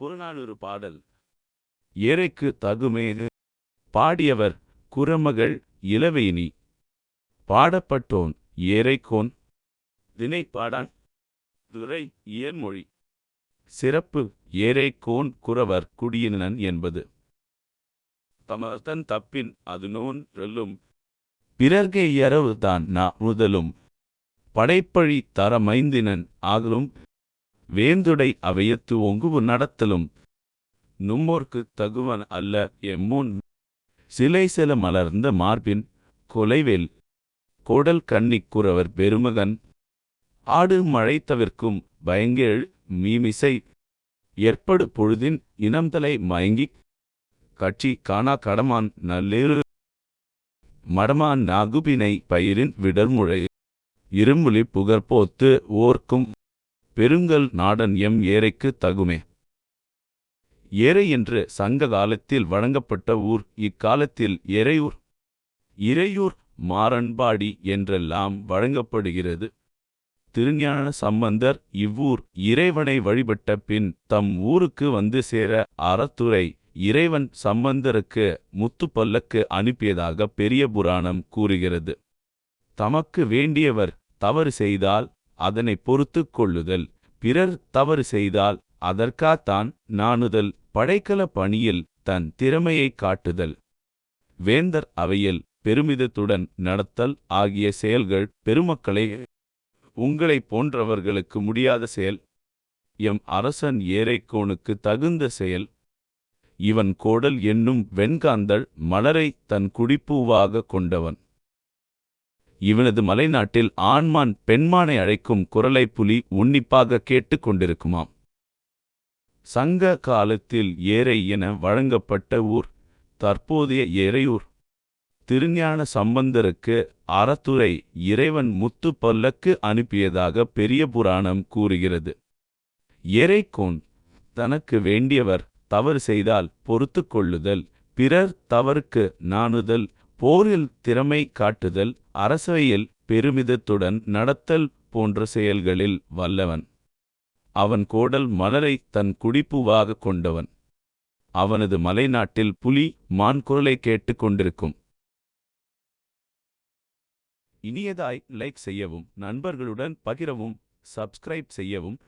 புறநானூறு பாடல். ஏரைக்கு தகுமேது. பாடியவர் குரமகள் இளவேணி. பாடப்பட்டோன் ஏரைக்கோன் திணைப்பாடான் துறை இயன்மொழி. சிறப்பு ஏரைக்கோன் குறவர் குடியினன் என்பது. தமர்தன் தப்பின் அது நோன் ரெல்லும் பிறர்கே இரவு தான் நா முதலும். படைப்பழி தரமைந்தினன் ஆகலும். வேந்துடை அவையத்து ஒங்குவு நடத்தலும். நும்மோர்க்குத் தகுவன் அல்ல எம்முன். சிலை செல மலர்ந்த மார்பின் கொலைவேல். கோடல் கன்னிக்குறவர் பெருமகன். ஆடு மழை தவிர்க்கும் பயங்கேழ் மீமிசை. ஏற்படு பொழுதின் இனம்தலை மயங்கிக். கட்சி காணா கடமான் நல்லேறு. மடமான் நாகுபினை பயிரின் விடர்முழை. இரும்புலி புகர்போத்து ஓர்க்கும். பெருங்கல் நாடன் எம் ஏரைக்கு தகுமே. ஏரை என்று சங்க காலத்தில் வழங்கப்பட்ட ஊர் இக்காலத்தில் எறையூர் இறையூர் மாறன்பாடி என்றெல்லாம் வழங்கப்படுகிறது. திருஞான சம்பந்தர் இவ்வூர் இறைவனை வழிபட்ட பின் தம் ஊருக்கு வந்து சேர அறத்துறை இறைவன் சம்பந்தருக்கு முத்துப்பல்லக்கு அனுப்பியதாக பெரிய புராணம் கூறுகிறது. தமக்கு வேண்டியவர் தவறு செய்தால் அதனை பொறுத்துக் கொள்ளுதல் பிறர் தவறு செய்தால் அதற்காத்தான் நாணுதல். படைக்கல பணியில் தன் திறமையைக் காட்டுதல். வேந்தர் அவையில் பெருமிதத்துடன் நடத்தல் ஆகிய செயல்கள் பெருமக்களே உங்களைப் போன்றவர்களுக்கு முடியாத செயல். எம் அரசன் ஏரைக்கோனுக்கு தகுந்த செயல். இவன் கோடல் என்னும் வெண்காந்தள் மலரை தன் குடிப்பூவாக கொண்டவன். இவனது மலைநாட்டில் ஆண்மான் பெண்மானை அழைக்கும் குரலை புலி உன்னிப்பாக கேட்டுக் கொண்டிருக்குமாம் சங்க காலத்தில் ஏரை என வழங்கப்பட்ட ஊர் தற்போதைய ஏரையூர். திருஞான சம்பந்தருக்கு அறத்துறை இறைவன் முத்து பல்லக்கு அனுப்பியதாக பெரிய புராணம் கூறுகிறது. ஏரைக்கோன் தனக்கு வேண்டியவர் தவறு செய்தால் பொறுத்து கொள்ளுதல் பிறர் தவறுக்கு நாணுதல் போரில் திறமை காட்டுதல் அரசவையில் பெருமிதத்துடன் நடத்தல் போன்ற செயல்களில் வல்லவன். அவன் கோடல் மலரை தன் குடிப்புவாக கொண்டவன். அவனது மலைநாட்டில் புலி மான் குரலை கேட்டுக் கொண்டிருக்கும். இனியதாய் லைக் செய்யவும் நண்பர்களுடன் பகிரவும் சப்ஸ்கிரைப் செய்யவும்